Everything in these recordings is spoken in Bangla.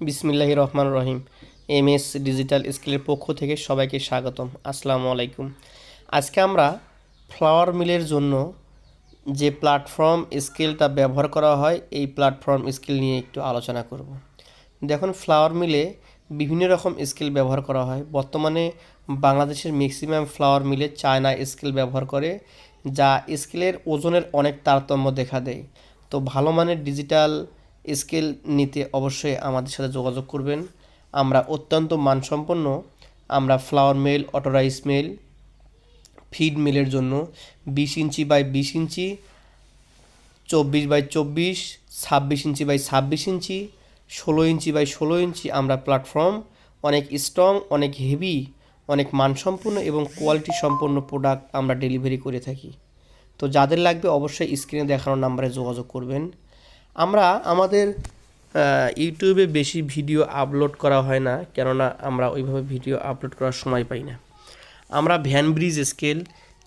বিসমিল্লাহ রহমান রহিম। এম এস ডিজিটাল স্কিলের পক্ষ থেকে সবাইকে স্বাগতম। আসসালামু আলাইকুম। আজকে আমরা ফ্লাওয়ার মিলের জন্য যে প্ল্যাটফর্ম স্কিলটা ব্যবহার করা হয়, এই প্ল্যাটফর্ম স্কিল নিয়ে একটু আলোচনা করব। দেখুন ফ্লাওয়ার মিলে বিভিন্ন রকম স্কিল ব্যবহার করা হয়। বর্তমানে বাংলাদেশের ম্যাক্সিমাম ফ্লাওয়ার মিলে চায়না স্কিল ব্যবহার করে, যা স্কিলের ওজনের অনেক তারতম্য দেখা দেয়। তো ভালো মানের ডিজিটাল স্কিল নিতে অবশ্যই আমাদের সাথে যোগাযোগ করবেন। আমরা অত্যন্ত মানসম্পন্ন। আমরা flour mail auto rice mill feed মিলের জন্য বিশ ইঞ্চি বাই বিশ ইঞ্চি, চব্বিশ বাই চব্বিশ, ছাব্বিশ ইঞ্চি বাই ছাব্বিশ ইঞ্চি, ষোলো ইঞ্চি বাই ষোলো ইঞ্চি আমরা প্ল্যাটফর্ম অনেক স্ট্রং অনেক হেভি অনেক মানসম্পন্ন এবং কোয়ালিটি সম্পন্ন প্রোডাক্ট আমরা ডেলিভারি করে থাকি। তো যাদের লাগবে অবশ্যই স্ক্রিনে দেখানো নাম্বারে যোগাযোগ করবেন। আমরা আমাদের ইউটিউবে বেশি ভিডিও আপলোড করা হয় না, কেননা আমরা ওইভাবে ভিডিও আপলোড করার সময় পাই না। আমরা ভ্যান ব্রিজ স্কেল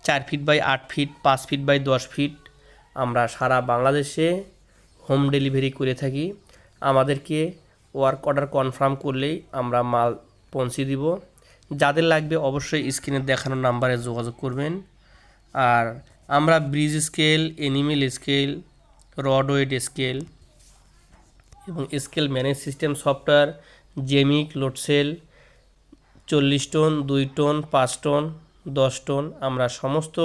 চার ফিট বাই আট ফিট পাঁচ ফিট বাই দশ ফিট আমরা সারা বাংলাদেশে হোম ডেলিভারি করে থাকি। আমাদেরকে ওয়ার্ক অর্ডার কনফার্ম করলেই আমরা মাল পৌঁছে দিব। যাদের লাগবে অবশ্যই স্ক্রিনে দেখানো নাম্বারে যোগাযোগ করবেন। আর আমরা bridge scale animal scale rod weight scale এবং scale manage system software, জেমিক load cell চল্লিশ টন, দুই টন, পাঁচ টন, দশ টন, আমরা সমস্ত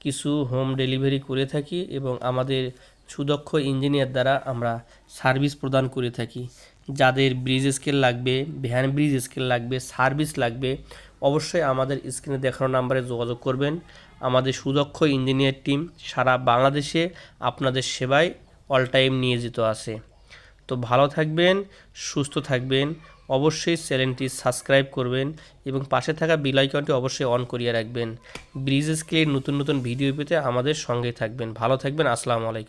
কিছু হোম ডেলিভারি করে থাকি এবং আমাদের সুদক্ষ ইঞ্জিনিয়ার দ্বারা আমরা সার্ভিস প্রদান করে থাকি। যাদের ব্রিজ স্কেল লাগবে, ভ্যান ব্রিজ স্কেল লাগবে, সার্ভিস লাগবে অবশ্যই আমাদের স্ক্রিনে দেখানো নাম্বারে যোগাযোগ করবেন। আমাদের সুদক্ষ ইঞ্জিনিয়ার টিম সারা বাংলাদেশে আপনাদের সেবায় অল টাইম নিয়োজিত আছে। তো ভালো থাকবেন, সুস্থ থাকবেন, অবশ্যই চ্যানেলটি সাবস্ক্রাইব করবেন এবং পাশে থাকা বেল আইকনটি অবশ্যই অন করিয়ে রাখবেন। ব্রিজ স্কেলের নতুন নতুন ভিডিও পেতে আমাদের সঙ্গে থাকবেন। ভালো থাকবেন, আসসালামু আলাইকুম।